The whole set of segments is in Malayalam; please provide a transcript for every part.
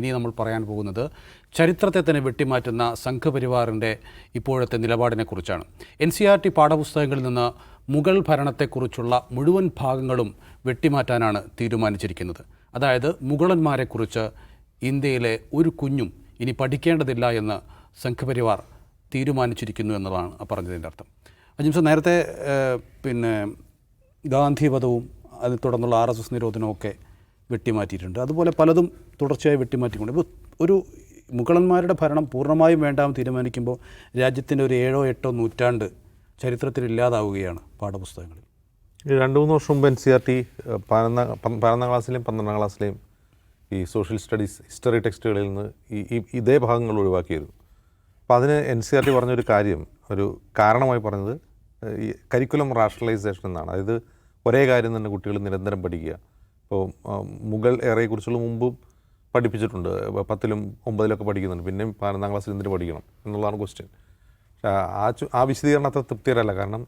ഇനി നമ്മൾ പറയാൻ പോകുന്നത് ചരിത്രത്തെ തന്നെ വെട്ടിമാറ്റുന്ന സംഘപരിവാറിന്റെ ഇപ്പോഴത്തെ നിലപാടിനെക്കുറിച്ചാണ്. എൻ സി ആർ ടി പാഠപുസ്തകങ്ങളിൽ നിന്ന് മുഗൾ ഭരണത്തെക്കുറിച്ചുള്ള മുഴുവൻ ഭാഗങ്ങളും വെട്ടിമാറ്റാനാണ് തീരുമാനിച്ചിരിക്കുന്നത്. അതായത് മുഗളന്മാരെക്കുറിച്ച് ഇന്ത്യയിലെ ഒരു കുഞ്ഞും ഇനി പഠിക്കേണ്ടതില്ല എന്ന് സംഘപരിവാർ തീരുമാനിച്ചിരിക്കുന്നു എന്നതാണ് പറഞ്ഞതിന്റെ അർത്ഥം. അജിംസ നേരത്തെ പിന്നെ ഗാന്ധിവധവും അതിനെ തുടർന്നുള്ള ആർ എസ് എസ് നിരോധനവും ഒക്കെ വെട്ടിമാറ്റിയിട്ടുണ്ട്. അതുപോലെ പലതും തുടർച്ചയായി വെട്ടിമാറ്റിക്കൊണ്ട്. ഇപ്പോൾ ഒരു മുഗളന്മാരുടെ ഭരണം പൂർണമായും വേണ്ടാമെന്ന് തീരുമാനിക്കുമ്പോൾ രാജ്യത്തിന്റെ ഒരു ഏഴോ എട്ടോ നൂറ്റാണ്ട് ചരിത്രത്തിൽ ഇല്ലാതാവുകയാണ് പാഠപുസ്തകങ്ങളിൽ. രണ്ട് മൂന്ന് വർഷം മുമ്പ് എൻ സി ആർ ടി പതിനൊന്നാം പതിനൊന്നാം ക്ലാസ്സിലെയും പന്ത്രണ്ടാം ക്ലാസ്സിലെയും ഈ സോഷ്യൽ സ്റ്റഡീസ് ഹിസ്റ്ററി ടെക്സ്റ്റുകളിൽ നിന്ന് ഈ ഇതേ ഭാഗങ്ങൾ ഒഴിവാക്കിയിരുന്നു. അപ്പോൾ അതിന് എൻ സി ആർ ടി പറഞ്ഞൊരു കാര്യം ഒരു കാരണമായി പറഞ്ഞത് ഈ കരിക്കുലം റാഷണലൈസേഷൻ എന്നാണ്. അതായത് ഒരേ കാര്യം തന്നെ കുട്ടികൾ നിരന്തരം പഠിക്കുക. ഇപ്പോൾ മുഗൾ എറയെക്കുറിച്ചുള്ള മുമ്പും പഠിപ്പിച്ചിട്ടുണ്ട്. പത്തിലും ഒമ്പതിലൊക്കെ പഠിക്കുന്നുണ്ട്. പിന്നെയും പതിനൊന്നാം ക്ലാസ്സിൽ എന്തിനു പഠിക്കണം എന്നുള്ളതാണ് ക്വസ്റ്റ്യൻ ആ ആ വിശദീകരണം അത്ര തൃപ്തികരമല്ല കാരണം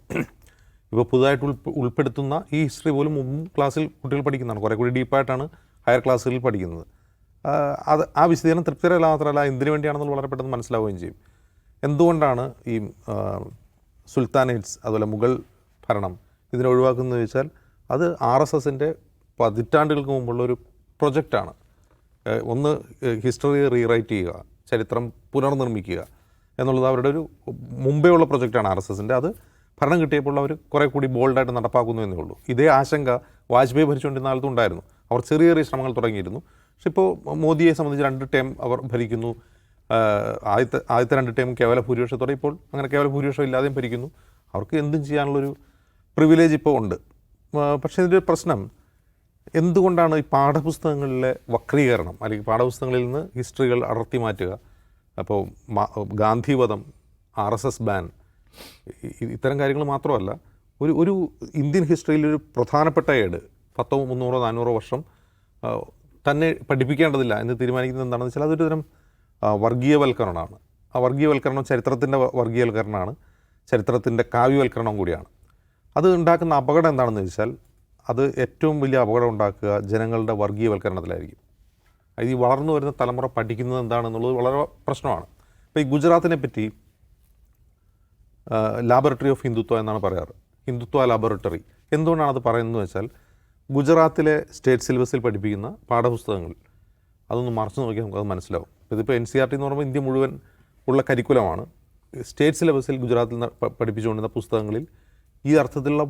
ഇപ്പോൾ പുതുതായിട്ട് ഉൾപ്പെ ഉൾപ്പെടുത്തുന്ന ഈ ഹിസ്റ്ററി പോലും മുമ്പ് ക്ലാസ്സിൽ കുട്ടികൾ പഠിക്കുന്നതാണ്. കുറേ കൂടി ഡീപ്പായിട്ടാണ് ഹയർ ക്ലാസ്സുകളിൽ പഠിക്കുന്നത്. അത് ആ വിശദീകരണം തൃപ്തികരമല്ല മാത്രമല്ല എന്തിനു വേണ്ടിയാണെന്ന് വളരെ പെട്ടെന്ന് മനസ്സിലാവുകയും ചെയ്യും. എന്തുകൊണ്ടാണ് ഈ സുൽത്താനേറ്റ്സ് അതുപോലെ മുഗൾ ഭരണം ഇതിനെ ഒഴിവാക്കുന്നത് ചോദിച്ചാൽ അത് ആർ എസ് എസിന്റെ പതിറ്റാണ്ടുകൾക്ക് മുമ്പുള്ള ഒരു പ്രൊജക്റ്റാണ് ഒന്ന് ഹിസ്റ്ററി റീറൈറ്റ് ചെയ്യുക ചരിത്രം പുനർനിർമ്മിക്കുക എന്നുള്ളത് അവരുടെ ഒരു മുമ്പേ ഉള്ള പ്രൊജക്റ്റാണ് ആർ എസ് എസിന്റെ. അത് ഭരണം കിട്ടിയപ്പോൾ അവർ കുറേ കൂടി ബോൾഡായിട്ട് നടപ്പാക്കുന്നു എന്നേ ഉള്ളൂ. ഇതേ ആശങ്ക വാജ്പേയി ഭരിച്ചുകൊണ്ടിരുന്ന കാലത്തും ഉണ്ടായിരുന്നു. അവർ ചെറിയ ചെറിയ ശ്രമങ്ങൾ തുടങ്ങിയിരുന്നു. പക്ഷെ ഇപ്പോൾ മോദിയെ സംബന്ധിച്ച് രണ്ട് ടൈം അവർ ഭരിക്കുന്നു. ആദ്യത്തെ ആദ്യത്തെ രണ്ട് ടൈം കേവല ഭൂരിപക്ഷത്തോടെ ഇപ്പോൾ അങ്ങനെ കേവല ഭൂരിപക്ഷം ഇല്ലാതെയും ഭരിക്കുന്നു. അവർക്ക് എന്തും ചെയ്യാനുള്ളൊരു പ്രിവിലേജ് ഇപ്പോൾ ഉണ്ട്. പക്ഷേ ഇതിന്റെ പ്രശ്നം എന്തുകൊണ്ടാണ് ഈ പാഠപുസ്തകങ്ങളിലെ വക്രീകരണം അല്ലെങ്കിൽ പാഠപുസ്തകങ്ങളിൽ നിന്ന് ഹിസ്റ്ററികൾ അടർത്തി മാറ്റുക? അപ്പോൾ ഗാന്ധിവധം ആർ എസ് എസ് ബാൻ ഇത്തരം കാര്യങ്ങൾ മാത്രമല്ല ഒരു ഒരു ഇന്ത്യൻ ഹിസ്റ്ററിയിൽ ഒരു പ്രധാനപ്പെട്ട ഏട് പത്തോ മുന്നൂറോ നാനൂറോ വർഷം തന്നെ പഠിപ്പിക്കേണ്ടതില്ല എന്ന് തീരുമാനിക്കുന്നത് എന്താണെന്ന് വെച്ചാൽ അതൊരു തരം വർഗീയവൽക്കരണമാണ്. ആ വർഗീയവൽക്കരണം ചരിത്രത്തിന്റെ വർഗീയവൽക്കരണമാണ് ചരിത്രത്തിന്റെ കാവ്യവൽക്കരണം കൂടിയാണ്. അത് ഉണ്ടാക്കുന്ന അപകടം എന്താണെന്ന് വെച്ചാൽ അത് ഏറ്റവും വലിയ അപകടം ഉണ്ടാക്കുക ജനങ്ങളുടെ വർഗീയവൽക്കരണത്തിലായിരിക്കും അത് ഈ വളർന്നു വരുന്ന തലമുറ പഠിക്കുന്നത് എന്താണെന്നുള്ളത് വളരെ പ്രശ്നമാണ്. ഇപ്പോൾ ഈ ഗുജറാത്തിനെ പറ്റി ലാബറട്ടറി ഓഫ് ഹിന്ദുത്വ എന്നാണ് പറയാറ്. ഹിന്ദുത്വ ലാബറട്ടറി എന്തുകൊണ്ടാണ് അത് പറയുന്നത് വെച്ചാൽ ഗുജറാത്തിലെ സ്റ്റേറ്റ് സിലബസിൽ പഠിപ്പിക്കുന്ന പാഠപുസ്തകങ്ങൾ അതൊന്ന് മറച്ചു നോക്കിയാൽ നമുക്കത് മനസ്സിലാവും. ഇതിപ്പോൾ എൻ സി ആർ ടി എന്ന് പറയുമ്പോൾ ഇന്ത്യ മുഴുവൻ ഉള്ള കരിക്കുലമാണ് സ്റ്റേറ്റ് സിലബസിൽ ഗുജറാത്തിൽ പഠിപ്പിച്ചുകൊണ്ടിരുന്ന പുസ്തകങ്ങളിൽ ഈ അർത്ഥത്തിലുള്ള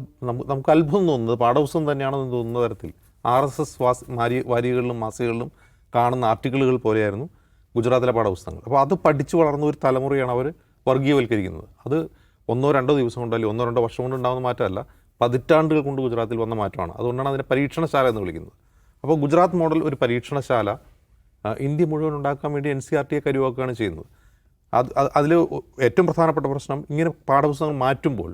നമുക്ക് അത്ഭുതം തോന്നുന്നത് പാഠപുസ്തകം തന്നെയാണെന്ന് തോന്നുന്ന തരത്തിൽ ആർ എസ് എസ് വാസ് മാരി വാരികകളിലും മാസികകളിലും കാണുന്ന ആർട്ടിക്കിളുകൾ പോലെയായിരുന്നു ഗുജറാത്തിലെ പാഠപുസ്തകങ്ങൾ. അപ്പോൾ അത് പഠിച്ചു വളർന്ന ഒരു തലമുറയാണ് അവർ വർഗീയവൽക്കരിക്കുന്നത്. അത് ഒന്നോ രണ്ടോ ദിവസം കൊണ്ട് അല്ലെങ്കിൽ ഒന്നോ രണ്ടോ വർഷം കൊണ്ട് ഉണ്ടാകുന്ന മാറ്റമല്ല പതിറ്റാണ്ടുകൾ കൊണ്ട് ഗുജറാത്തിൽ വന്ന മാറ്റമാണ്. അതുകൊണ്ടാണ് അതിനെ പരീക്ഷണശാല എന്ന് വിളിക്കുന്നത്. അപ്പോൾ ഗുജറാത്ത് മോഡൽ ഒരു പരീക്ഷണശാല ഇന്ത്യ മുഴുവൻ ഉണ്ടാക്കാൻ വേണ്ടി എൻ സി ആർ ടിയെ കരുവാക്കുകയാണ് ചെയ്യുന്നത്. അത് അതിൽ ഏറ്റവും പ്രധാനപ്പെട്ട പ്രശ്നം ഇങ്ങനെ പാഠപുസ്തകങ്ങൾ മാറ്റുമ്പോൾ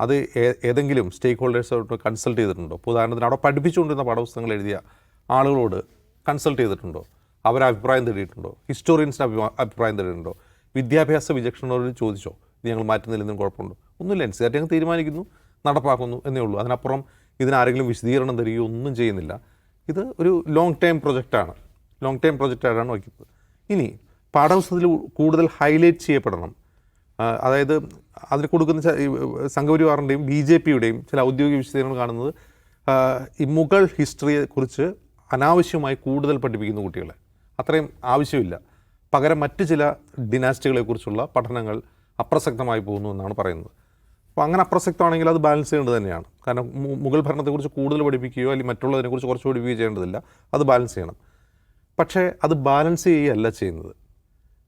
അത് ഏതെങ്കിലും സ്റ്റേക്ക് ഹോൾഡേഴ്സായിട്ട് കൺസൾട്ട് ചെയ്തിട്ടുണ്ടോ ഉദാഹരണത്തിന് അവിടെ പഠിപ്പിച്ചുകൊണ്ടിരുന്ന പാഠപുസ്തകങ്ങൾ എഴുതിയ ആളുകളോട് കൺസൾട്ട് ചെയ്തിട്ടുണ്ടോ? അവരെ അഭിപ്രായം തേടിയിട്ടുണ്ടോ? ഹിസ്റ്റോറിയൻസിന്റെ അഭിപ്രാ- അഭിപ്രായം തേടിയിട്ടുണ്ടോ? വിദ്യാഭ്യാസ വിചക്ഷണരോട് ചോദിച്ചോ? ഇത് ഞങ്ങൾ മാറ്റുന്നില്ലെന്നും കുഴപ്പമുണ്ടോ? ഒന്നുമില്ല എൻ സി ആർ ടി ഞങ്ങൾ തീരുമാനിക്കുന്നു നടപ്പാക്കുന്നു എന്നേ ഉള്ളൂ. അതിനപ്പുറം ഇതിനാരെങ്കിലും വിശദീകരണം തരികയോ ഒന്നും ചെയ്യുന്നില്ല. ഇത് ഒരു ലോങ് ടൈം പ്രൊജക്റ്റാണ് ലോങ് ടൈം പ്രൊജക്റ്റായിട്ടാണ് വയ്ക്കുന്നത്. ഇനി പാഠപുസ്തകത്തിൽ കൂടുതൽ ഹൈലൈറ്റ് ചെയ്യപ്പെടണം. അതായത് അതിന് കൊടുക്കുന്ന സംഘപരിവാറിന്റെയും ബി ജെ പിയുടെയും ചില ഔദ്യോഗിക വിശദീകരണങ്ങൾ കാണുന്നത് ഈ മുഗൾ ഹിസ്റ്ററിയെക്കുറിച്ച് അനാവശ്യമായി കൂടുതൽ പഠിപ്പിക്കുന്ന കുട്ടികളെ. അത്രയും ആവശ്യമില്ല. പകരം മറ്റ് ചില ഡിനാസ്റ്റികളെക്കുറിച്ചുള്ള പഠനങ്ങൾ അപ്രസക്തമായി പോകുന്നു എന്നാണ് പറയുന്നത്. അപ്പോൾ അങ്ങനെ അപ്രസക്തമാണെങ്കിൽ അത് ബാലൻസ് ചെയ്യേണ്ടത് തന്നെയാണ്. കാരണം മുഗൾ ഭരണത്തെക്കുറിച്ച് കൂടുതൽ പഠിപ്പിക്കുകയോ അല്ലെങ്കിൽ മറ്റുള്ളതിനെക്കുറിച്ച് കുറച്ച് പഠിപ്പിക്കുകയോ ചെയ്യേണ്ടതില്ല. അത് ബാലൻസ് ചെയ്യണം. പക്ഷേ അത് ബാലൻസ് ചെയ്യുകയല്ല ചെയ്യുന്നത്.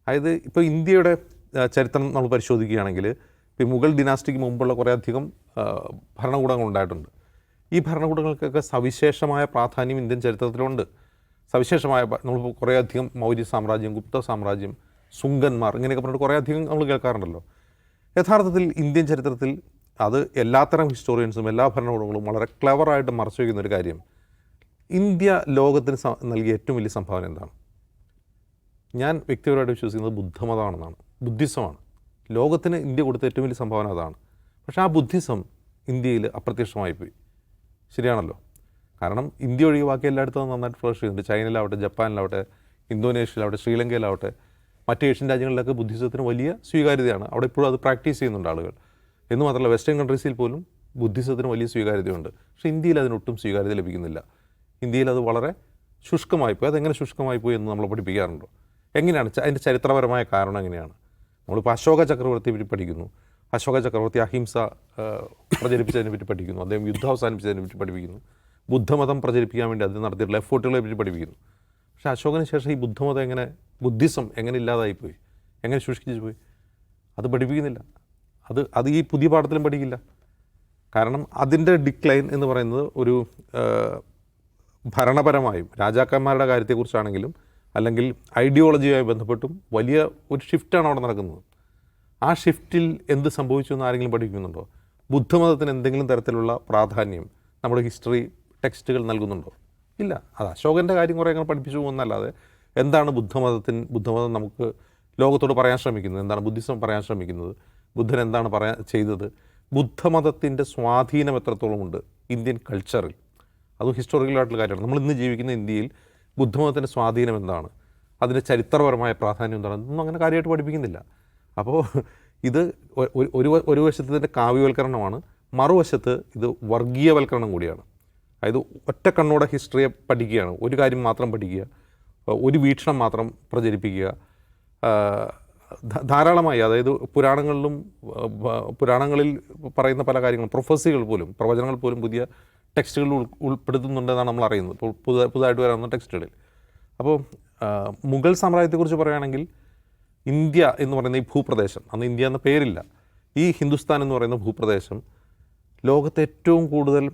അതായത് ഇപ്പോൾ ഇന്ത്യയുടെ ചരിത്രം നമ്മൾ പരിശോധിക്കുകയാണെങ്കിൽ ഇപ്പോൾ മുഗൾ ഡിനാസ്റ്റിക്ക് മുമ്പുള്ള കുറേ അധികം ഭരണകൂടങ്ങൾ ഉണ്ടായിട്ടുണ്ട്. ഈ ഭരണകൂടങ്ങൾക്കൊക്കെ സവിശേഷമായ പ്രാധാന്യം ഇന്ത്യൻ ചരിത്രത്തിലുണ്ട്. സവിശേഷമായ നമ്മൾ നമ്മളിപ്പോൾ കുറേ അധികം മൗര്യ സാമ്രാജ്യം ഗുപ്ത സാമ്രാജ്യം സുങ്കന്മാർ ഇങ്ങനെയൊക്കെ പറഞ്ഞിട്ട് കുറേ അധികം നമ്മൾ കേൾക്കാറുണ്ടല്ലോ. യഥാർത്ഥത്തിൽ ഇന്ത്യൻ ചരിത്രത്തിൽ അത് എല്ലാത്തരം ഹിസ്റ്റോറിയൻസും എല്ലാ ഭരണകൂടങ്ങളും വളരെ ക്ലവറായിട്ട് മറച്ചു വയ്ക്കുന്ന ഒരു കാര്യം. ഇന്ത്യ ലോകത്തിന് നൽകിയ ഏറ്റവും വലിയ സംഭാവന എന്താണ്? ഞാൻ വ്യക്തിപരമായിട്ട് വിശ്വസിക്കുന്നത് ബുദ്ധമതമാണെന്നാണ്. ബുദ്ധിസമാണ്. ലോകത്തിന് ഇന്ത്യ കൊടുത്ത ഏറ്റവും വലിയ സംഭാവന അതാണ്. പക്ഷേ ആ ബുദ്ധിസം ഇന്ത്യയിൽ അപ്രത്യക്ഷമായി പോയി. ശരിയാണല്ലോ. കാരണം ഇന്ത്യ ഒഴികെ ബാക്കി എല്ലായിടത്തും നന്നായിട്ട് ഫ്ലഷ് ചെയ്യുന്നുണ്ട് ചൈനയിലാവട്ടെ ജപ്പാനിലാവട്ടെ ഇന്തോനേഷ്യയിലാവട്ടെ ശ്രീലങ്കയിലാവട്ടെ മറ്റ് ഏഷ്യൻ രാജ്യങ്ങളിലൊക്കെ ബുദ്ധിസത്തിന് വലിയ സ്വീകാര്യതയാണ്. അവിടെ ഇപ്പോഴും അത് പ്രാക്ടീസ് ചെയ്യുന്നുണ്ട് ആളുകൾ. എന്ന് മാത്രമല്ല വെസ്റ്റേൺ കൺട്രീസിൽ പോലും ബുദ്ധിസത്തിന് വലിയ സ്വീകാര്യതയുണ്ട്. പക്ഷേ ഇന്ത്യയിൽ അതിനൊട്ടും സ്വീകാര്യത ലഭിക്കുന്നില്ല. ഇന്ത്യയിൽ അത് വളരെ ശുഷ്കമായിപ്പോയി അതെങ്ങനെ ശുഷ്കമായിപ്പോയി എന്ന് നമ്മൾ പഠിപ്പിക്കാറുണ്ടോ? എങ്ങനെയാണ്? അതിന്റെ ചരിത്രപരമായ കാരണം എങ്ങനെയാണ്? നമ്മളിപ്പോൾ അശോക ചക്രവർത്തിയെ പറ്റി പഠിക്കുന്നു. അശോക ചക്രവർത്തി അഹിംസ പ്രചരിപ്പിച്ചതിനെ പറ്റി പഠിക്കുന്നു. അദ്ദേഹം യുദ്ധം അവസാനിപ്പിച്ചതിനെ പറ്റി പഠിപ്പിക്കുന്നു. ബുദ്ധമതം പ്രചരിപ്പിക്കാൻ വേണ്ടി അദ്ദേഹം നടത്തിയിട്ടുള്ള എഫേർട്ടുകളെ പറ്റി പഠിപ്പിക്കുന്നു. പക്ഷേ അശോകന് ശേഷം ഈ ബുദ്ധമതം എങ്ങനെ ബുദ്ധിസം എങ്ങനെ ഇല്ലാതായിപ്പോയി? എങ്ങനെ ശുഷ്കിച്ചു പോയി? അത് പഠിപ്പിക്കുന്നില്ല. അത് അത് ഈ പുതിയ പാഠത്തിലും പഠിക്കില്ല. കാരണം അതിന്റെ ഡിക്ലൈൻ എന്ന് പറയുന്നത് ഒരു ഭരണപരമായും രാജാക്കന്മാരുടെ കാര്യത്തെക്കുറിച്ചാണെങ്കിലും അല്ലെങ്കിൽ ഐഡിയോളജിയുമായി ബന്ധപ്പെട്ടും വലിയ ഒരു ഷിഫ്റ്റാണ് അവിടെ നടക്കുന്നത്. ആ ഷിഫ്റ്റിൽ എന്ത് സംഭവിച്ചു എന്ന് ആരെങ്കിലും പഠിക്കുന്നുണ്ടോ ബുദ്ധമതത്തിന് എന്തെങ്കിലും തരത്തിലുള്ള പ്രാധാന്യം നമ്മുടെ ഹിസ്റ്ററി ടെക്സ്റ്റുകൾ നൽകുന്നുണ്ടോ? ഇല്ല. അത് അശോകന്റെ കാര്യം കുറേ അങ്ങനെ പഠിപ്പിച്ചു പോകുന്നല്ലാതെ എന്താണ് ബുദ്ധമതത്തിന് ബുദ്ധമതം നമുക്ക് ലോകത്തോട് പറയാൻ ശ്രമിക്കുന്നത്? എന്താണ് ബുദ്ധിസം പറയാൻ ശ്രമിക്കുന്നത്? ബുദ്ധൻ എന്താണ് പറയാൻ ചെയ്തത്? ബുദ്ധമതത്തിന്റെ സ്വാധീനം എത്രത്തോളമുണ്ട് ഇന്ത്യൻ കൾച്ചറിൽ അതും ഹിസ്റ്റോറിക്കലായിട്ടുള്ള കാര്യമാണ്. നമ്മൾ ഇന്ന് ജീവിക്കുന്ന ഇന്ത്യയിൽ ബുദ്ധമതത്തിന്റെ സ്വാധീനം എന്താണ്? അതിന്റെ ചരിത്രപരമായ പ്രാധാന്യം എന്താണ്? ഒന്നും അങ്ങനെ കാര്യമായിട്ട് പഠിപ്പിക്കുന്നില്ല. അപ്പോൾ ഇത് ഒരു- ഒരു വശത്ത് ഇതിന്റെ കാവ്യവൽക്കരണമാണ് മറുവശത്ത് ഇത് വർഗീയവൽക്കരണം കൂടിയാണ്. അതായത് ഒറ്റ കണ്ണോടെ ഹിസ്റ്ററിയെ പഠിക്കുകയാണ് ഒരു കാര്യം മാത്രം പഠിക്കുക ഒരു വീക്ഷണം മാത്രം പ്രചരിപ്പിക്കുക. ധാരാളമായി അതായത് പുരാണങ്ങളിലും പുരാണങ്ങളിൽ പറയുന്ന പല കാര്യങ്ങളും പ്രൊഫസികൾ പോലും പ്രവചനങ്ങൾ പോലും പുതിയ ടെക്സ്റ്റുകൾ ഉൾ ഉൾപ്പെടുത്തുന്നുണ്ടെന്നാണ് നമ്മൾ അറിയുന്നത്. ഇപ്പോൾ പുതുതായി പുതുതായിട്ട് വരാവുന്ന ടെക്സ്റ്റുകളിൽ. അപ്പോൾ മുഗൾ സാമ്രാജ്യത്തെക്കുറിച്ച് പറയുകയാണെങ്കിൽ ഇന്ത്യ എന്ന് പറയുന്ന ഈ ഭൂപ്രദേശം അന്ന് ഇന്ത്യ എന്ന പേരില്ല. ഈ ഹിന്ദുസ്ഥാൻ എന്ന് പറയുന്ന ഭൂപ്രദേശം ലോകത്തെ ഏറ്റവും കൂടുതൽ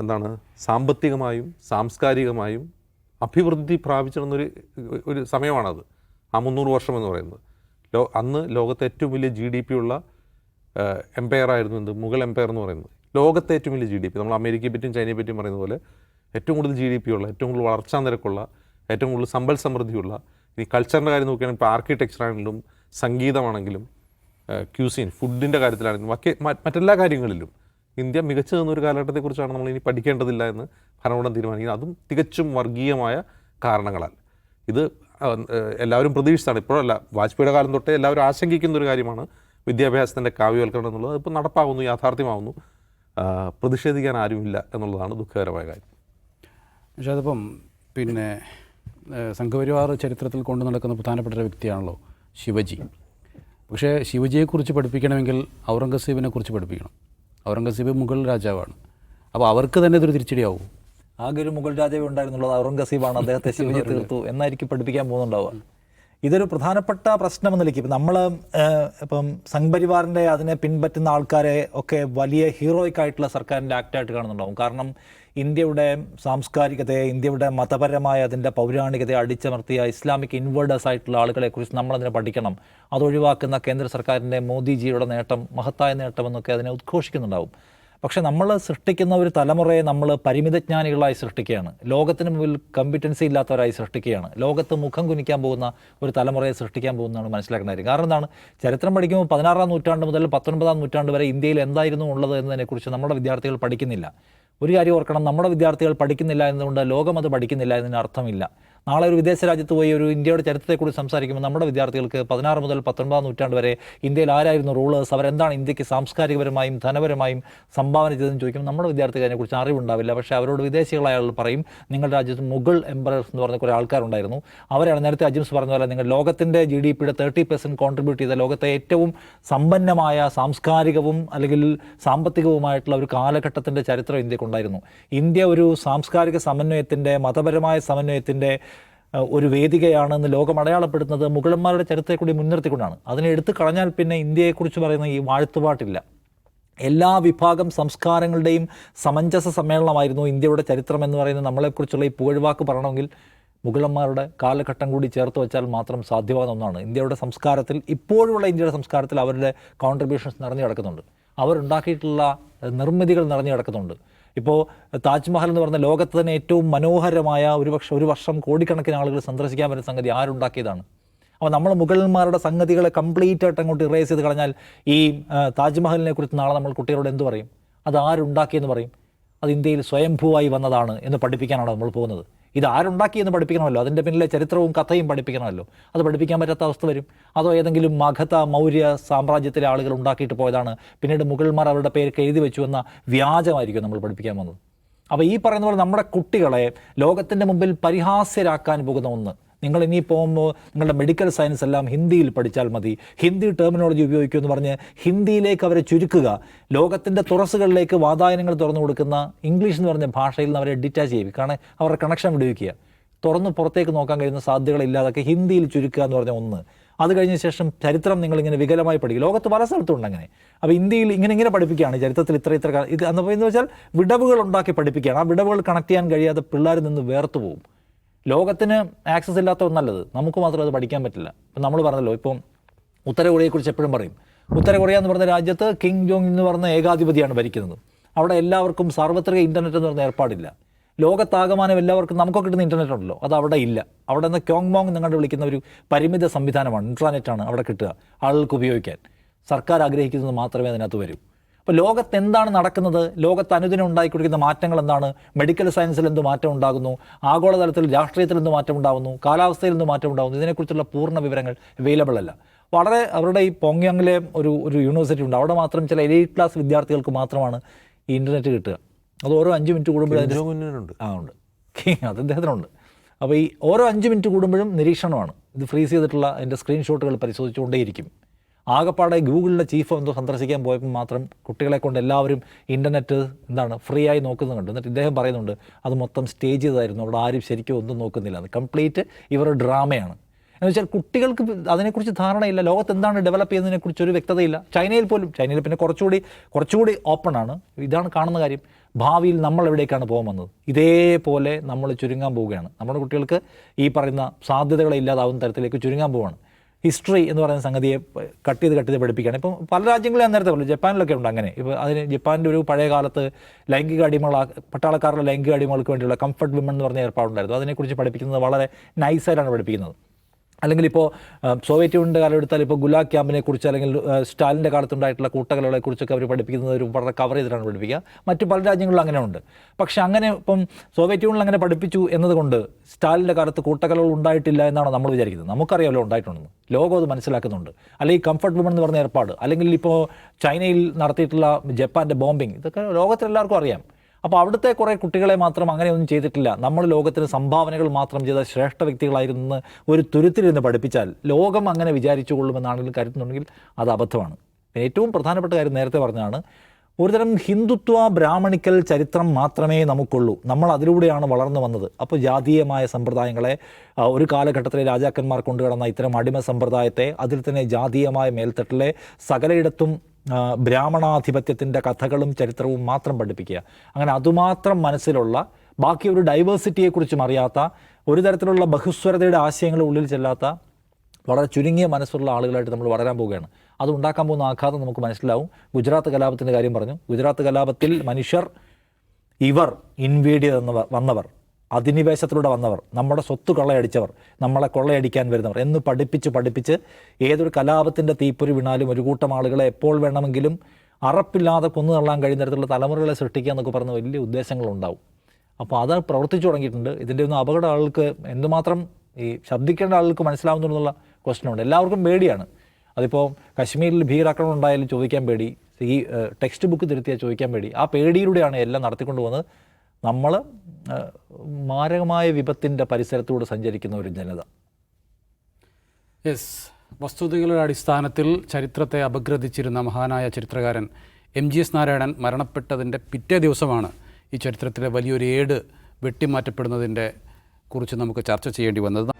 എന്താണ് സാമ്പത്തികമായും സാംസ്കാരികമായും അഭിവൃദ്ധി പ്രാപിച്ചിരുന്നൊരു ഒരു സമയമാണത്. ആ മുന്നൂറ് വർഷം എന്ന് പറയുന്നത്. ലോ അന്ന് ലോകത്തെ ഏറ്റവും വലിയ ജി ഡി പി ഉള്ള എംപയർ ആയിരുന്നു എന്ത്? മുഗൾ എംപയർ എന്ന് പറയുന്നത്. ലോകത്തെ ഏറ്റവും വലിയ ജി ഡി പി നമ്മൾ അമേരിക്കയെ പറ്റിയും ചൈനയെ പറ്റിയും പറയുന്ന പോലെ ഏറ്റവും കൂടുതൽ ജി ഡി പി ഉള്ള ഏറ്റവും കൂടുതൽ വളർച്ചാ നിരക്കുള്ള ഏറ്റവും കൂടുതൽ സമ്പൽ സമൃദ്ധിയുള്ള ഈ കൾച്ചറിന്റെ കാര്യം നോക്കുകയാണെങ്കിൽ ഇപ്പോൾ ആർക്കിടെക്ചർ ആണെങ്കിലും സംഗീതമാണെങ്കിലും ക്യൂസിൻ ഫുഡിന്റെ കാര്യത്തിലാണെങ്കിലും ബാക്കി മ- മറ്റെല്ലാ കാര്യങ്ങളിലും ഇന്ത്യ മികച്ചു നിന്ന ഒരു കാലഘട്ടത്തെക്കുറിച്ചാണ് നമ്മൾ ഇനി പഠിക്കേണ്ടതില്ല എന്ന് ഭരണകൂടം തീരുമാനിക്കുന്നത്. അതും തികച്ചും വർഗീയമായ കാരണങ്ങളാൽ. ഇത് എല്ലാവരും പ്രതീക്ഷിച്ചാണ് ഇപ്പോഴല്ല വാജ്പേയിയുടെ കാലം തൊട്ടേ എല്ലാവരും ആശങ്കിക്കുന്ന ഒരു കാര്യമാണ് വിദ്യാഭ്യാസത്തിന്റെ കാവ്യവൽക്കരണം എന്നുള്ളത്. ഇപ്പോൾ നടപ്പാകുന്നു യാഥാർത്ഥ്യമാകുന്നു പ്രതിഷേധിക്കാൻ ആരുമില്ല എന്നുള്ളതാണ് ദുഃഖകരമായ കാര്യം. പക്ഷേ അതിപ്പം പിന്നെ സംഘപരിവാർ ചരിത്രത്തിൽ കൊണ്ടു നടക്കുന്ന പ്രധാനപ്പെട്ട ഒരു വ്യക്തിയാണല്ലോ ശിവജി. പക്ഷേ ശിവജിയെക്കുറിച്ച് പഠിപ്പിക്കണമെങ്കിൽ ഔറംഗസീബിനെ കുറിച്ച് പഠിപ്പിക്കണം. ഔറംഗസീബ് മുഗൾ രാജാവാണ്. അപ്പോൾ അവർക്ക് തന്നെ ഇതൊരു തിരിച്ചടിയാവും. ആകെ ഒരു മുഗൾ രാജാവേ ഉണ്ടായിരുന്നുള്ളത് ഔറംഗസീബാണ്. അദ്ദേഹത്തെ ശിവജി തീർത്തു. എന്നായിരിക്കും പഠിപ്പിക്കാൻ പോകുന്നുണ്ടാവുക. ഇതൊരു പ്രധാനപ്പെട്ട പ്രശ്നം എന്ന നിലയ്ക്ക് ഇപ്പം നമ്മൾ ഇപ്പം സംഘപരിവാറിന്റെ അതിനെ പിൻപറ്റുന്ന ആൾക്കാരെ ഒക്കെ വലിയ ഹീറോയിക് ആയിട്ടുള്ള സർക്കാരിന്റെ ആക്റ്റായിട്ട് കാണുന്നുണ്ടാവും. കാരണം ഇന്ത്യയുടെ സാംസ്കാരികതയെ ഇന്ത്യയുടെ മതപരമായ അതിന്റെ പൗരാണികതയെ അടിച്ചമർത്തിയ ഇസ്ലാമിക് ഇൻവേർഡേഴ്സ് ആയിട്ടുള്ള ആളുകളെക്കുറിച്ച് നമ്മളതിനെ പഠിക്കണം. അതൊഴിവാക്കുന്ന കേന്ദ്ര സർക്കാരിന്റെ മോദിജിയുടെ നേട്ടം മഹത്തായ നേട്ടമെന്നൊക്കെ അതിനെ ഉദ്ഘോഷിക്കുന്നുണ്ടാവും. പക്ഷെ നമ്മൾ സൃഷ്ടിക്കുന്ന ഒരു തലമുറയെ നമ്മൾ പരിമിതജ്ഞാനികളായി സൃഷ്ടിക്കുകയാണ്. ലോകത്തിന് മുമ്പിൽ കമ്പിറ്റൻസി ഇല്ലാത്തവരായി സൃഷ്ടിക്കുകയാണ്. ലോകത്ത് മുഖം കുനിക്കാൻ പോകുന്ന ഒരു തലമുറയെ സൃഷ്ടിക്കാൻ പോകുന്നതാണ് മനസ്സിലാക്കുന്ന കാര്യം. കാരണം എന്താണ്? ചരിത്രം പഠിക്കുമ്പോൾ പതിനാറാം നൂറ്റാണ്ട് മുതൽ പത്തൊൻപതാം നൂറ്റാണ്ട് വരെ ഇന്ത്യയിൽ എന്തായിരുന്നു ഉള്ളത് എന്നതിനെക്കുറിച്ച് നമ്മുടെ വിദ്യാർത്ഥികൾ പഠിക്കുന്നില്ല. ഒരു കാര്യം ഓർക്കണം നമ്മുടെ വിദ്യാർത്ഥികൾ പഠിക്കുന്നില്ല എന്നതുകൊണ്ട് ലോകം അത് പഠിക്കുന്നില്ല എന്നതിന് അർത്ഥമില്ല. നാളെ ഒരു വിദേശ രാജ്യത്ത് പോയി ഒരു ഇന്ത്യയുടെ ചരിത്രത്തെക്കുറിച്ച് സംസാരിക്കുമ്പോൾ നമ്മുടെ വിദ്യാർത്ഥികൾക്ക് പതിനാറ് മുതൽ പത്തൊൻപതാം നൂറ്റാണ്ട് വരെ ഇന്ത്യയിൽ ആരായിരുന്നു റൂളേഴ്സ് അവരെന്താണ് ഇന്ത്യയ്ക്ക് സാംസ്കാരികപരമായും ധനപരമായും സംഭാവന ചെയ്തതെന്ന് ചോദിക്കുമ്പോൾ നമ്മുടെ വിദ്യാർത്ഥികൾ അതിനെക്കുറിച്ച് അറിവുണ്ടാവില്ല. പക്ഷേ അവരോട് വിദേശികളായ ആളുകൾ പറയും നിങ്ങളുടെ രാജ്യത്ത് മുഗൾ എംപറേഴ്സ് എന്ന് പറഞ്ഞ കുറേ ആൾക്കാരുണ്ടായിരുന്നു. അവരാണ് നേരത്തെ അജിംസ് പറഞ്ഞ പോലെ നിങ്ങൾ ലോകത്തിന്റെ ജി ഡി പിയുടെ തേർട്ടി പെർസെന്റ് കോൺട്രിബ്യൂട്ട് ചെയ്ത ലോകത്തെ ഏറ്റവും സമ്പന്നമായ സാംസ്കാരികവും അല്ലെങ്കിൽ സാമ്പത്തികവുമായിട്ടുള്ള ഒരു കാലഘട്ടത്തിന്റെ ചരിത്രം ഇന്ത്യക്കുണ്ടായിരുന്നു. ഇന്ത്യ ഒരു സാംസ്കാരിക സമന്വയത്തിന്റെ മതപരമായ സമന്വയത്തിന്റെ ഒരു വേദികയാണെന്ന് ലോകം അടയാളപ്പെടുത്തുന്നത് മുഗളന്മാരുടെ ചരിത്രത്തെ കൂടി മുൻനിർത്തിക്കൊണ്ടാണ്. അതിനെ എടുത്തു കളഞ്ഞാൽ പിന്നെ ഇന്ത്യയെക്കുറിച്ച് പറയുന്ന ഈ വാഴ്ത്തുപാട്ടില്ല. എല്ലാ വിഭാഗം സംസ്കാരങ്ങളുടെയും സമഞ്ജസ സമ്മേളനമായിരുന്നു ഇന്ത്യയുടെ ചരിത്രം എന്ന് പറയുന്ന നമ്മളെക്കുറിച്ചുള്ള ഈ പുകഴ്വാക്ക് പറയണമെങ്കിൽ മുഗളന്മാരുടെ കാലഘട്ടം കൂടി ചേർത്ത് വെച്ചാൽ മാത്രം സാധ്യമാകുന്ന ഒന്നാണ്. ഇന്ത്യയുടെ സംസ്കാരത്തിൽ ഇപ്പോഴുള്ള ഇന്ത്യയുടെ സംസ്കാരത്തിൽ അവരുടെ കോൺട്രിബ്യൂഷൻസ് നിറഞ്ഞു കിടക്കുന്നുണ്ട്. അവരുണ്ടാക്കിയിട്ടുള്ള നിർമ്മിതികൾ നിറഞ്ഞു കിടക്കുന്നുണ്ട്. ഇപ്പോൾ താജ്മഹൽ എന്ന് പറഞ്ഞ ലോകത്ത് തന്നെ ഏറ്റവും മനോഹരമായ ഒരു പക്ഷെ ഒരു വർഷം കോടിക്കണക്കിന് ആളുകൾ സന്ദർശിക്കാൻ വരുന്ന സംഗതി ആരുണ്ടാക്കിയതാണ്? അപ്പോൾ നമ്മൾ മുഗളന്മാരുടെ സംഗതികളെ കംപ്ലീറ്റ് ആയിട്ട് അങ്ങോട്ട് ഇറേസ് ചെയ്ത് കളഞ്ഞാൽ ഈ താജ്മഹലിനെ കുറിച്ച് നാളെ നമ്മൾ കുട്ടികളോട് എന്ത് പറയും? അത് ആരുണ്ടാക്കിയെന്ന് പറയും? അത് ഇന്ത്യയിൽ സ്വയംഭൂവായി വന്നതാണ് എന്ന് പഠിപ്പിക്കാനാണ് നമ്മൾ പോകുന്നത്? ഇത് ആരുണ്ടാക്കി എന്ന് പഠിപ്പിക്കണമല്ലോ? അതിന്റെ പിന്നിലെ ചരിത്രവും കഥയും പഠിപ്പിക്കണമല്ലോ? അത് പഠിപ്പിക്കാൻ പറ്റാത്ത അവസ്ഥ വരും. അതോ ഏതെങ്കിലും മഗധ മൗര്യ സാമ്രാജ്യത്തിലെ ആളുകൾ ഉണ്ടാക്കിയിട്ട് പോയതാണ്? പിന്നീട് മുഗൾമാർ അവരുടെ പേരൊക്കെ എഴുതി വെച്ചു എന്ന വ്യാജമായിരിക്കും നമ്മൾ പഠിപ്പിക്കാൻ വന്നത് അപ്പോൾ ഈ പറയുന്ന പോലെ നമ്മുടെ കുട്ടികളെ ലോകത്തിന്റെ മുമ്പിൽ പരിഹാസ്യരാക്കാൻ പോകുന്ന ഒന്ന് നിങ്ങൾ ഇനി പോകുമ്പോൾ നിങ്ങളുടെ മെഡിക്കൽ സയൻസ് എല്ലാം ഹിന്ദിയിൽ പഠിച്ചാൽ മതി. ഹിന്ദി ടെർമിനോളജി ഉപയോഗിക്കൂ എന്ന് പറഞ്ഞ് ഹിന്ദിയിലേക്ക് അവരെ ചുരുക്കുക. ലോകത്തിന്റെ തുറസുകളിലേക്ക് വാതായനങ്ങൾ തുറന്നു കൊടുക്കുന്ന ഇംഗ്ലീഷ് എന്ന് പറഞ്ഞ ഭാഷയിൽ നിന്ന് അവരെ ഡിറ്റാച്ച് ചെയ്യും. കാരണം അവരുടെ കണക്ഷൻ വിടുവിക്കുക തുറന്ന് പുറത്തേക്ക് നോക്കാൻ കഴിയുന്ന സാധ്യതകളില്ലാതൊക്കെ ഹിന്ദിയിൽ ചുരുക്കുക എന്ന് പറഞ്ഞ ഒന്ന്. അത് കഴിഞ്ഞ ശേഷം ചരിത്രം നിങ്ങളിങ്ങനെ വികലമായി പഠിക്കും. ലോകത്ത് പല സ്ഥലത്തും ഉണ്ട് അങ്ങനെ. അപ്പോൾ ഇന്ത്യയിൽ ഇങ്ങനെ ഇങ്ങനെ പഠിപ്പിക്കുകയാണ്. ചരിത്രത്തിൽ ഇത്ര ഇത്ര ഇത് എന്ന് വെച്ചാൽ വിടവുകൾ ഉണ്ടാക്കി പഠിപ്പിക്കുകയാണ്. ആ വിടവുകൾ കണക്ട് ചെയ്യാൻ കഴിയാതെ പിള്ളേർ നിന്ന് വേർത്തു പോകും ലോകത്തിന് ആക്സസ് ഇല്ലാത്ത ഒന്നല്ലത് നമുക്ക് മാത്രം അത് പഠിക്കാൻ പറ്റില്ല. ഇപ്പം നമ്മൾ പറഞ്ഞല്ലോ ഇപ്പം ഉത്തര കൊറിയയെക്കുറിച്ച് എപ്പോഴും പറയും. ഉത്തര കൊറിയ എന്ന് പറഞ്ഞ രാജ്യത്ത് കിങ് ജോങ് എന്ന് പറഞ്ഞ ഏകാധിപതിയാണ് ഭരിക്കുന്നത്. അവിടെ എല്ലാവർക്കും സാർവത്രിക ഇന്റർനെറ്റ് എന്ന് പറഞ്ഞ ഏർപ്പാടില്ല. ലോകത്താകമാനം എല്ലാവർക്കും നമുക്കൊക്കെ കിട്ടുന്ന ഇന്റർനെറ്റ് ഉണ്ടല്ലോ അത് അവിടെ ഇല്ല. അവിടെ നിന്ന് ക്യോങ് മോങ് നിങ്ങളുടെ വിളിക്കുന്ന ഒരു പരിമിത സംവിധാനമാണ് ഇൻട്രാനെറ്റാണ് അവിടെ കിട്ടുക ആളുകൾക്ക് ഉപയോഗിക്കാൻ. സർക്കാർ ആഗ്രഹിക്കുന്നത് മാത്രമേ അതിനകത്ത് വരൂ. അപ്പോൾ ലോകത്ത് എന്താണ് നടക്കുന്നത്? ലോകത്ത് അനുദിനം ഉണ്ടായിക്കൊണ്ടിരിക്കുന്ന മാറ്റങ്ങൾ എന്താണ് മെഡിക്കൽ സയൻസിൽ എന്ത് മാറ്റം ഉണ്ടാകുന്നു? ആഗോളതലത്തിൽ രാഷ്ട്രീയത്തിൽ എന്ത് മാറ്റം ഉണ്ടാകുന്നു? കാലാവസ്ഥയിൽ എന്ത് മാറ്റം ഉണ്ടാകുന്നു? ഇതിനെക്കുറിച്ചുള്ള പൂർണ വിവരങ്ങൾ അവൈലബിൾ അല്ല. വളരെ അവരുടെ ഈ പോങ്യാങ്ങിലെ ഒരു ഒരു യൂണിവേഴ്സിറ്റി ഉണ്ട്. അവിടെ മാത്രം ചില എലൈറ്റ് ക്ലാസ് വിദ്യാർത്ഥികൾക്ക് മാത്രമാണ് ഈ ഇന്റർനെറ്റ് കിട്ടുക. അത് ഓരോ അഞ്ച് മിനിറ്റ് കൂടുമ്പോഴും ആ ഉണ്ട്. അത് അദ്ദേഹത്തിനുണ്ട്. അപ്പോൾ ഈ ഓരോ അഞ്ച് മിനിറ്റ് കൂടുമ്പോഴും നിരീക്ഷണമാണ്. ഇത് ഫ്രീസ് ചെയ്തിട്ടുള്ള അതിന്റെ സ്ക്രീൻഷോട്ടുകൾ പരിശോധിച്ചുകൊണ്ടേയിരിക്കും. ആകപ്പാടെ ഗൂഗിളിന്റെ ചീഫ് എന്തോ സന്ദർശിക്കാൻ പോയപ്പോൾ മാത്രം കുട്ടികളെ കൊണ്ട് എല്ലാവരും ഇന്റർനെറ്റ് എന്താണ് ഫ്രീ ആയി നോക്കുന്നുണ്ട് എന്നിട്ട് ഇദ്ദേഹം പറയുന്നുണ്ട് അത് മൊത്തം സ്റ്റേജ് ചെയ്തായിരുന്നു. അവിടെ ആരും ശരിക്കും ഒന്നും നോക്കുന്നില്ല. അത് കംപ്ലീറ്റ് ഇവരുടെ ഡ്രാമയാണ്. എന്ന് വെച്ചാൽ കുട്ടികൾക്ക് അതിനെക്കുറിച്ച് ധാരണയില്ല. ലോകത്ത് എന്താണ് ഡെവലപ്പ് ചെയ്യുന്നതിനെക്കുറിച്ച് ഒരു വ്യക്തതയില്ല. ചൈനയിൽ പോലും ചൈനയിൽ പിന്നെ കുറച്ചുകൂടി കുറച്ചുകൂടി ഓപ്പണാണ് ഇതാണ് കാണുന്ന കാര്യം. ഭാവിയിൽ നമ്മൾ എവിടേക്കാണ് പോകാൻ വന്നത്? ഇതേപോലെ നമ്മൾ ചുരുങ്ങാൻ പോവുകയാണ്. നമ്മുടെ കുട്ടികൾക്ക് ഈ പറയുന്ന സാധ്യതകളെ ഇല്ലാതാവുന്ന തരത്തിലേക്ക് ചുരുങ്ങാൻ പോവുകയാണ്. ഹിസ്റ്ററി എന്ന് പറയുന്ന സംഗതിയെ കട്ട് ചെയ്ത് കട്ട് ചെയ്ത് പഠിപ്പിക്കുകയാണ്. ഇപ്പം പല രാജ്യങ്ങളിൽ ഞാൻ നേരത്തെ പറഞ്ഞു ജപ്പാനിലൊക്കെ ഉണ്ട് അങ്ങനെ. ഇപ്പോൾ അതിന് ജപ്പാന്റെ ഒരു പഴയ കാലത്ത് ലൈംഗിക അടിമകൾ പട്ടാളക്കാരുടെ ലൈംഗിക അടിമകൾക്ക് വേണ്ടിയുള്ള കംഫർട്ട് വിമൺ എന്ന് പറഞ്ഞ ഏർപ്പാടുണ്ടായിരുന്നു. അതിനെക്കുറിച്ച് പഠിപ്പിക്കുന്നത് വളരെ നൈസായിട്ടാണ് പഠിപ്പിക്കുന്നത്. അല്ലെങ്കിൽ ഇപ്പോൾ സോവിയറ്റ് യൂണിയന്റെ കാലം എടുത്താൽ ഇപ്പോൾ ഗുലാഗ് ക്യാമ്പിനെ കുറിച്ച് അല്ലെങ്കിൽ സ്റ്റാലിന്റെ കാലത്തുണ്ടായിട്ടുള്ള കൂട്ടകലകളെ കുറിച്ചൊക്കെ അവർ പഠിപ്പിക്കുന്നത് ഒരു വളരെ കവർ ചെയ്തിട്ടാണ് പഠിപ്പിക്കുക. മറ്റ് പല രാജ്യങ്ങളിലും അങ്ങനെ ഉണ്ട്. പക്ഷേ അങ്ങനെ ഇപ്പം സോവിയറ്റ് യൂണിയൻ അങ്ങനെ പഠിപ്പിച്ചു എന്നതുകൊണ്ട് സ്റ്റാലിന്റെ കാലത്ത് കൂട്ടകലകൾ ഉണ്ടായിട്ടില്ല എന്നാണ് നമ്മൾ വിചാരിക്കുന്നത്? നമുക്കറിയാമല്ലോ ഉണ്ടായിട്ടുണ്ടെന്ന്. ലോകം അത് മനസ്സിലാക്കുന്നുണ്ട്. അല്ലെങ്കിൽ കംഫർട്ട് വുമൺ എന്ന് പറഞ്ഞ ഏർപ്പാട്. അല്ലെങ്കിൽ ഇപ്പോൾ ചൈനയിൽ നടത്തിയിട്ടുള്ള ജപ്പാന്റെ ബോംബിങ് ഇതൊക്കെ ലോകത്തിലെല്ലാവർക്കും അറിയാം. അപ്പോൾ അവിടുത്തെ കുറേ കുട്ടികളെ മാത്രം അങ്ങനെയൊന്നും ചെയ്തിട്ടില്ല. നമ്മൾ ലോകത്തിന് സംഭാവനകൾ മാത്രം ചെയ്ത ശ്രേഷ്ഠ വ്യക്തികളായിരുന്നു ഒരു തുരുത്തിലിരുന്ന് പഠിപ്പിച്ചാൽ ലോകം അങ്ങനെ വിചാരിച്ചു കൊള്ളുമെന്നാണെങ്കിലും കരുതുന്നുണ്ടെങ്കിൽ അത് അബദ്ധമാണ്. ഏറ്റവും പ്രധാനപ്പെട്ട കാര്യം നേരത്തെ പറഞ്ഞതാണ് ഒരുതരം ഹിന്ദുത്വ ബ്രാഹ്മണിക്കൽ ചരിത്രം മാത്രമേ നമുക്കുള്ളൂ. നമ്മൾ അതിലൂടെയാണ് വളർന്നു വന്നത്. അപ്പോൾ ജാതീയമായ സമ്പ്രദായങ്ങളെ ഒരു കാലഘട്ടത്തിലെ രാജാക്കന്മാർ കൊണ്ടുകടന്ന ഇത്തരം അടിമ സമ്പ്രദായത്തെ അതിൽ തന്നെ ജാതീയമായ മേൽത്തട്ടിലെ സകലയിടത്തും ബ്രാഹ്മണാധിപത്യത്തിന്റെ കഥകളും ചരിത്രവും മാത്രം പഠിപ്പിക്കുക. അങ്ങനെ അതുമാത്രം മനസ്സിലുള്ള ബാക്കി ഒരു ഡൈവേഴ്സിറ്റിയെക്കുറിച്ചും അറിയാത്ത ഒരു തരത്തിലുള്ള ബഹുസ്വരതയുടെ ആശയങ്ങൾ ഉള്ളിൽ ചെല്ലാത്ത വളരെ ചുരുങ്ങിയ മനസ്സുള്ള ആളുകളായിട്ട് നമ്മൾ വളരാൻ പോവുകയാണ്. അത് ഉണ്ടാക്കാൻ പോകുന്ന ആഘാതം നമുക്ക് മനസ്സിലാവും. ഗുജറാത്ത് കലാപത്തിന്റെ കാര്യം പറഞ്ഞു. ഗുജറാത്ത് കലാപത്തിൽ മനുഷ്യർ ഇവർ ഇൻവേഡ് ചെയ്ത് വന്നവർ. അധിനിവേശത്തിലൂടെ വന്നവർ നമ്മുടെ സ്വത്ത് കൊള്ളയടിച്ചവർ നമ്മളെ കൊള്ളയടിക്കാൻ വരുന്നവർ എന്ന് പഠിപ്പിച്ച് പഠിപ്പിച്ച് ഏതൊരു കലാപത്തിന്റെ തീപ്പൊരി വീണാലും ഒരു കൂട്ടം ആളുകളെ എപ്പോൾ വേണമെങ്കിലും അറപ്പില്ലാതെ കൊന്നു തള്ളാൻ കഴിയുന്ന തരത്തിലുള്ള തലമുറകളെ സൃഷ്ടിക്കുക എന്നൊക്കെ പറഞ്ഞ വലിയ ഉദ്ദേശങ്ങളുണ്ടാവും. അപ്പോൾ അത് പ്രവർത്തിച്ചു തുടങ്ങിയിട്ടുണ്ട്. ഇതിന്റെ ഒന്നും അപകടം ആളുകൾക്ക് എന്തുമാത്രം ഈ ശബ്ദിക്കേണ്ട ആളുകൾക്ക് മനസ്സിലാവുന്നുള്ള ക്വസ്റ്റനുണ്ട് എല്ലാവർക്കും പേടിയാണ്. അതിപ്പോൾ കശ്മീരിൽ ഭീകരാക്രമണം ഉണ്ടായാലും ചോദിക്കാൻ പേടി. ഈ ടെക്സ്റ്റ് ബുക്ക് തിരുത്തിയാൽ ചോദിക്കാൻ പേടി. ആ പേടിയിലൂടെയാണ് എല്ലാം നടത്തിക്കൊണ്ടു പോകുന്നത് നമ്മൾ മാരകമായ വിപത്തിന്റെ പരിസരത്തൂടെ സഞ്ചരിക്കുന്ന ഒരു ജനത. യെസ് വസ്തുതകളുടെ അടിസ്ഥാനത്തിൽ ചരിത്രത്തെ അപഗ്രഥിച്ചിരുന്ന മഹാനായ ചരിത്രകാരൻ എം ജി എസ് നാരായണൻ മരണപ്പെട്ടതിന്റെ പിറ്റേ ദിവസമാണ് ഈ ചരിത്രത്തിലെ വലിയൊരു ഏട് വെട്ടിമാറ്റപ്പെടുന്നതിന്റെ കുറിച്ച് നമുക്ക് ചർച്ച ചെയ്യേണ്ടി വന്നത്.